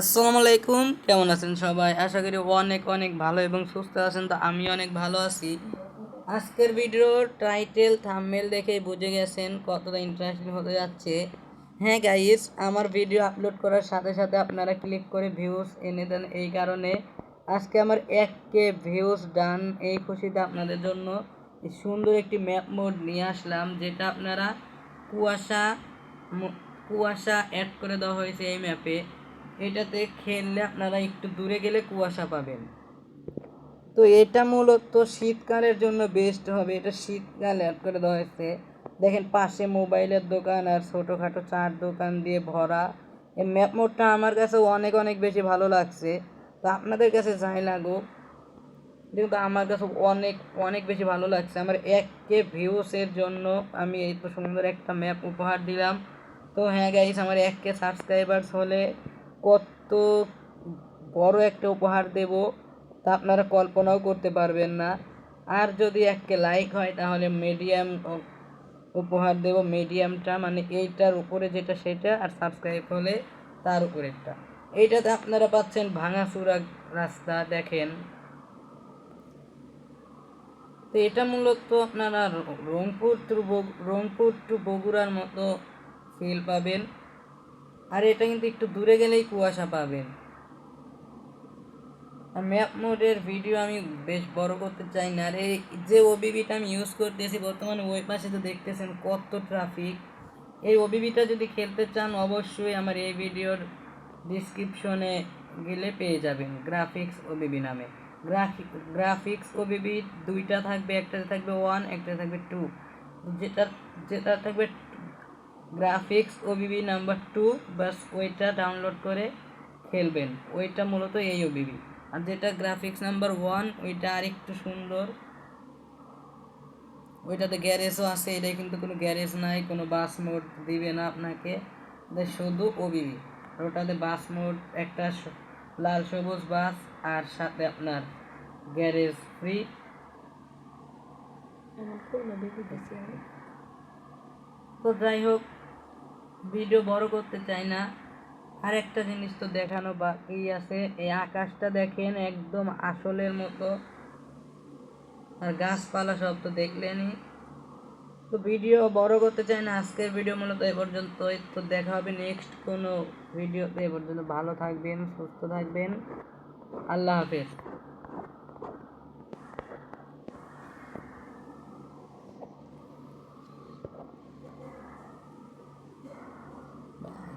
আসসালামু আলাইকুম, কেমন আছেন সবাই? আশা করি অনেক অনেক ভালো এবং সুস্থ আছেন, তো আমি অনেক ভালো আছি। আজকের ভিডিওর টাইটেল থাম্বনেল দেখে বুঝে গেছেন কতটা ইন্টারেস্টিং হতে যাচ্ছে। হ্যাঁ গাইস আমার ভিডিও আপলোড করার সাথে সাথে আপনারা ক্লিক করে ভিউজ এনে দেন এই কারণে। আজকে আমার এক কে ভিউজ ডান এই খুশিতে আপনাদের জন্য সুন্দর একটি ম্যাপ মোড নিয়ে আসলাম, যেটা আপনারা কুয়াশা কুয়াশা অ্যাড করে দেওয়া হয়েছে এই ম্যাপে এটাতে খেললে আপনারা একটু দূরে গেলে কুয়াশা পাবেন। তো এটা মূলত শীতকালের জন্য বেস্ট হবে। এটা শীতকাল অ্যাড করে দেওয়া হয়েছে। দেখেন পাশে মোবাইলের দোকান আর ছোটোখাটো চার দোকান দিয়ে ভরা। এই ম্যাপ মোডটা আমার কাছে অনেক অনেক বেশি ভালো লাগছে। তো আপনাদের কাছে যাই লাগুক কিন্তু আমার কাছে অনেক অনেক বেশি ভালো লাগছে। আমার এক কে ভিউসের জন্য আমি এই তো সুন্দর একটা ম্যাপ উপহার দিলাম। তো হ্যাঁ গাইস আমার এক সাবস্ক্রাইবার্স হলে কত বড় একটা উপহার দেব, তা আপনারা কল্পনাও করতে পারবেন না। আর যদি এক কে লাইক হয়, তাহলে মিডিয়াম উপহার দেব মিডিয়ামটা মানে এইটার উপরে যেটা সেটা, আর সাবস্ক্রাইব হলে তার উপরেরটা। এইটাতে আপনারা পাচ্ছেন ভাঙাচুরা রাস্তা, দেখেন। তো এটা মূলত আপনারা রংপুর টু রংপুর টু বগুড়ার মতো ফিল পাবেন। আর এটা কিন্তু একটু দূরে গেলেই কুয়াশা পাবেন। আর ম্যাপ মোডের ভিডিও আমি বেশ বড় করতে চাই না। আর এই যে ওবিবিটা আমি ইউজ করতেছি বর্তমানে, ওই পাশে তো দেখতেছেন কত ট্রাফিক এই ওবিবিটা যদি খেলতে চান, অবশ্যই আমার এই ভিডিওর ডিসক্রিপশনে গেলে পেয়ে যাবেন। গ্রাফিক্স ওবিবি নামে। গ্রাফিক গ্রাফিক্স ওবিবি দুইটা থাকবে, একটাতে থাকবে ওয়ান একটাতে থাকবে টু যেটা যেটা থাকবে গ্রাফিক্স ওবিবি নাম্বার টু বাস ওইটা ডাউনলোড করে খেলবেন ওইটা মূলত এই ওবিবি আর যেটা গ্রাফিক্স নাম্বার ওয়ান ওইটা আরেকটু সুন্দর। ওইটাতে গ্যারেজও আছে এটা কিন্তু কোনো গ্যারেজ নাই কোনো বাস মোড দিবে না আপনাকে। শুধু ওবিবি ওটাতে বাস মোড একটা লাল সবুজ বাস আর সাথে আপনার গ্যারেজ ফ্রি তো যাই হোক ভিডিও বড় করতে চাই না। আর একটা জিনিস তো দেখানো বাকি আছে। এই আকাশটা দেখেন একদম আসলের মতো। আর গাছপালা সব তো দেখলেনই। তো ভিডিও বড় করতে চাই না। আজকের ভিডিও মূলত এ পর্যন্তই। তো দেখা হবে নেক্সট কোনো ভিডিওতে। এ পর্যন্ত ভালো থাকবেন, সুস্থ থাকবেন। আল্লাহ হাফেজ।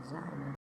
যায় না